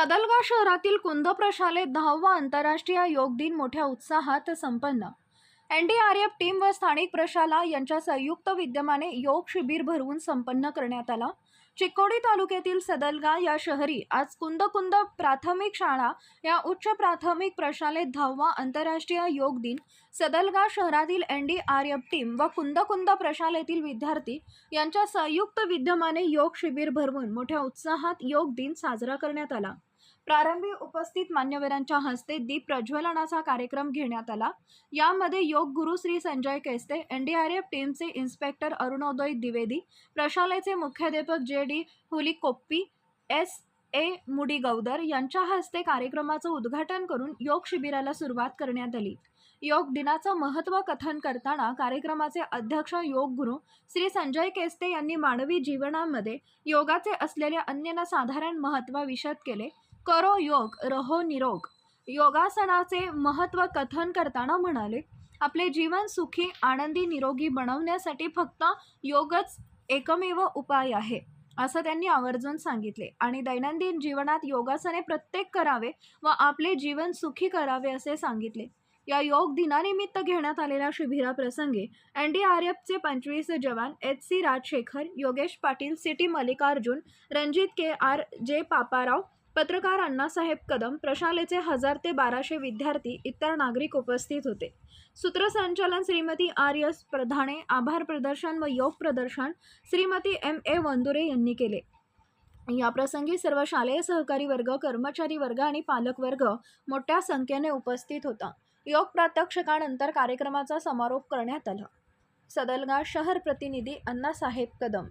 सदलगा शहरातील कुंद शालेत दहावा आंतरराष्ट्रीय योग दिन मोठ्या उत्साहात संपन्न. N D R F team व स्थानिक प्रशाला यांच्या संयुक्त विद्यमाने योग शिबिर भरवून संपन्न करण्यात आला. चिकोडी तालुक्यातील सदलगा या शहरी आज कुंदकुंद प्राथमिक शाळा या उच्च प्राथमिक प्रशालेत दहावा आंतरराष्ट्रीय योग दिन सदलगा शहरातील N D R F team व कुंदकुंद प्रशालेतील विद्यार्थी यांच्या संयुक्त विद्यमाने योग शिबिर भरवून मोठ्या उत्साहात योग दिन साजरा करण्यात आला. प्रारंभी उपस्थित मान्यवरांच्या हस्ते दीप प्रज्वलनाचा कार्यक्रम घेण्यात आला. यामध्ये योग गुरु Shri Sanjay Keste N D R F टीमचे इन्स्पेक्टर अरुणोदय द्विवेदी प्रशालेचे मुख्याध्यापक जे डी हुलिकोप्पी एस ए मुडीगौदर यांच्या हस्ते कार्यक्रमाचं उद्घाटन करून योग शिबिराला सुरुवात करण्यात आली. योग दिनाचं महत्त्व कथन करताना कार्यक्रमाचे अध्यक्ष योग गुरु श्री संजय केस्ते यांनी मानवी जीवनामध्ये योगाचे असलेले अन्यना साधारण महत्त्व विशद केले. करो योग रहो निरोग. योगासनाचे महत्त्व कथन करताना म्हणाले आपले जीवन सुखी आनंदी निरोगी बनवण्यासाठी फक्त योगच एकमेव उपाय आहे असं त्यांनी आवर्जून सांगितले. आणि दैनंदिन जीवनात योगासने प्रत्येक करावे व आपले जीवन सुखी करावे असे सांगितले. या योग दिनानिमित्त घेण्यात आलेल्या शिबिराप्रसंगी एन डी आर एफचे पंचवीस जवान H C Rajshekhar Yogesh Patil CT Mallikarjun Ranjit K R J Paparao पत्रकार अण्णासाहेब कदम प्रशालेचे हजार ते बाराशे विद्यार्थी इतर नागरिक उपस्थित होते. सूत्रसंचालन श्रीमती आर एस प्रधाने आभार प्रदर्शन व योग प्रदर्शन श्रीमती एम. ए. वंदुरे यांनी केले. याप्रसंगी सर्व शालेय सहकारी वर्ग कर्मचारी वर्ग आणि पालक वर्ग मोठ्या संख्येने उपस्थित होता. योग प्रात्यक्षिकानंतर कार्यक्रमाचा समारोप करण्यात आला. सदलगा शहर प्रतिनिधी अण्णासाहेब कदम